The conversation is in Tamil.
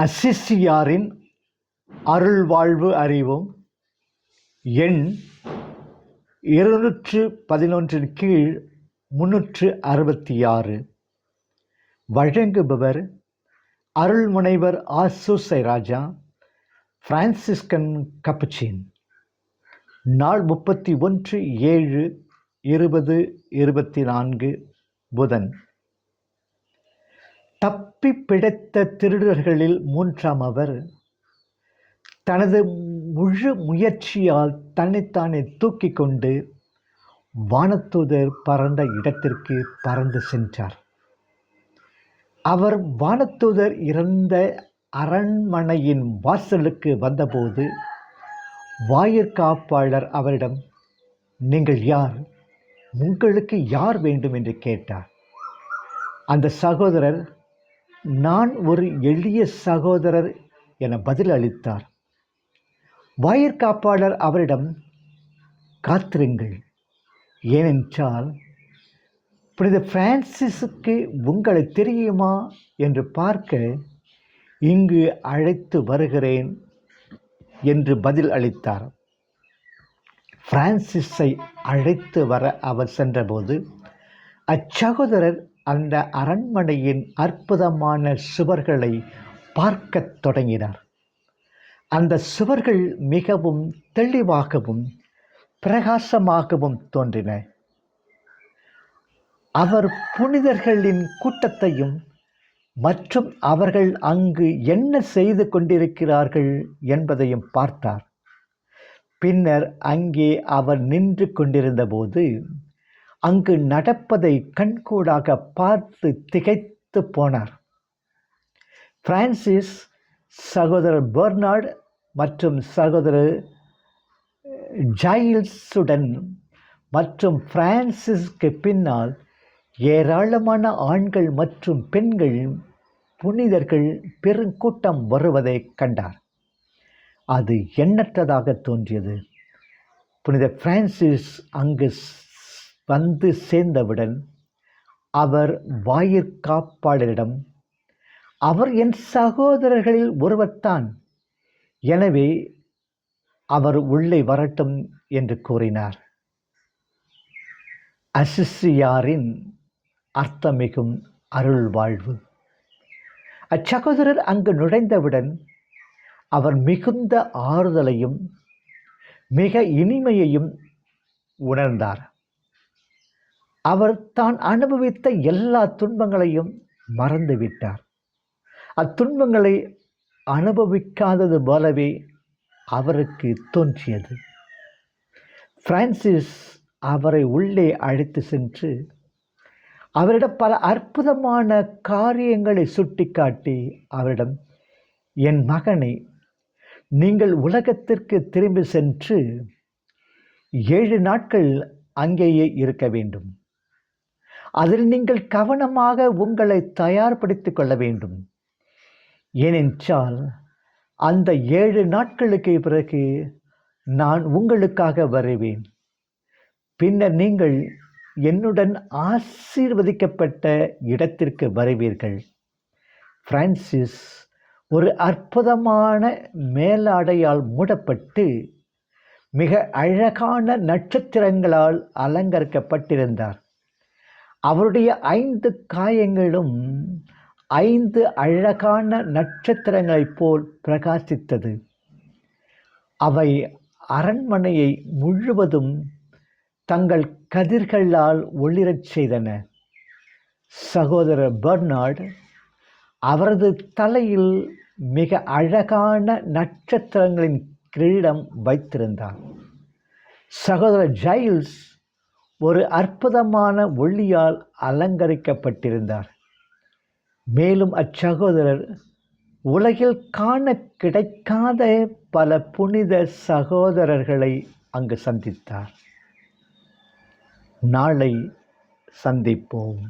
அசிசியாரின் அருள் வாழ்வு அறிவும் எண் இருநூற்று பதினொன்றின் கீழ் முன்னூற்று அறுபத்தி ஆறு வழங்குபவர் அருள்முனைவர் ஆசூசை ராஜா பிரான்சிஸ்கன் கப்புச்சின். நாள் முப்பத்தி ஒன்று ஏழு இருபது இருபத்தி நான்கு புதன். தப்பி பிழைத்த திருடர்களில் மூன்றாம் அவர் தனது முழு முயற்சியால் தன்னைத்தானே தூக்கி கொண்டு வானத்தூதர் பறந்த இடத்திற்கு பறந்து சென்றார். அவர் வானத்தூதர் இறந்த அரண்மனையின் வாசலுக்கு வந்தபோது வாயிற்காப்பாளர் அவரிடம் நீங்கள் யார்? உங்களுக்கு யார் வேண்டும்? என்று கேட்டார். அந்த சகோதரர் நான் ஒரு எளிய சகோதரர் என பதில் அளித்தார். வாயிற்காப்பாளர் அவரிடம் காத்திருங்கள். ஏனென்றால் புனித பிரான்சிஸுக்கு உங்களை தெரியுமா? என்று பார்க்க இங்கு அழைத்து வருகிறேன் என்று பதில் அளித்தார். பிரான்சிஸை அழைத்து வர அவர் சென்றபோது அச்சகோதரர் அந்த அரண்மனையின் அற்புதமான சுவர்களை பார்க்கத் தொடங்கினார். அந்த சுவர்கள் மிகவும் தெளிவாகவும் பிரகாசமாகவும் தோன்றின. அவர் புனிதர்களின் கூட்டத்தையும் மற்றும் அவர்கள் அங்கு என்ன செய்து கொண்டிருக்கிறார்கள் என்பதையும் பார்த்தார். பின்னர் அங்கே அவர் நின்று கொண்டிருந்தபோது அங்கு நடப்பதை கண்கூடாக பார்த்து திகைத்து போனார். பிரான்சிஸ் சகோதரர் பெர்னார்ட் மற்றும் சகோதரர் ஜைல்ஸுடன் மற்றும் பிரான்சிஸ்க்கு பின்னால் ஏராளமான ஆண்கள் மற்றும் பெண்கள் புனிதர்கள் பெருங்கூட்டம் வருவதை கண்டார். அது எண்ணற்றதாக தோன்றியது. புனித பிரான்சிஸ் அங்கு வந்து சேர்ந்தவுடன் அவர் வாயிற்காப்பாளரிடம் அவர் என் சகோதரர்களில் ஒருவர்தான் எனவே அவர் உள்ளே வரட்டும் என்று கூறினார். அசிசியாரின் அர்த்தமிகும் அருள் வாழ்வு அச்சகோதரர் அங்கு நுழைந்தவுடன் அவர் மிகுந்த ஆறுதலையும் மிக இனிமையையும் உணர்ந்தார். அவர் தான் அனுபவித்த எல்லா துன்பங்களையும் மறந்துவிட்டார் அத்துன்பங்களை அனுபவிக்காதது போலவே அவருக்கு தோன்றியது. பிரான்சிஸ் அவரை உள்ளே அழைத்து சென்று அவரிடம் பல அற்புதமான காரியங்களை சுட்டிக்காட்டி அவரிடம் என் மகனை நீங்கள் உலகத்திற்கு திரும்பி சென்று ஏழு நாட்கள் அங்கேயே இருக்க வேண்டும். அதில் நீங்கள் கவனமாக உங்களை தயார்படுத்திக் கொள்ள வேண்டும். ஏனென்றால் அந்த ஏழு நாட்களுக்கு பிறகு நான் உங்களுக்காக வருவேன். பின்னர் நீங்கள் என்னுடன் ஆசீர்வதிக்கப்பட்ட இடத்திற்கு வருவீர்கள். பிரான்சிஸ் ஒரு அற்புதமான மேலாடையால் மூடப்பட்டு மிக அழகான நட்சத்திரங்களால் அலங்கரிக்கப்பட்டிருந்தார். அவருடைய ஐந்து காயங்களும் ஐந்து அழகான நட்சத்திரங்களைப் போல் பிரகாசித்தது. அவை அரண்மனையை முழுவதும் தங்கள் கதிர்களால் ஒளிரச் செய்தன. சகோதரர் பெர்னார்ட் அவரது தலையில் மிக அழகான நட்சத்திரங்களின் கிரீடம் வைத்திருந்தார். சகோதரர் ஜைல்ஸ் ஒரு அற்புதமான ஒளியால் அலங்கரிக்கப்பட்டிருந்தார். மேலும் அச்சகோதரர் உலகில் காண கிடைக்காத பல புனித சகோதரர்களை அங்கு சந்தித்தார். நாளை சந்திப்போம்.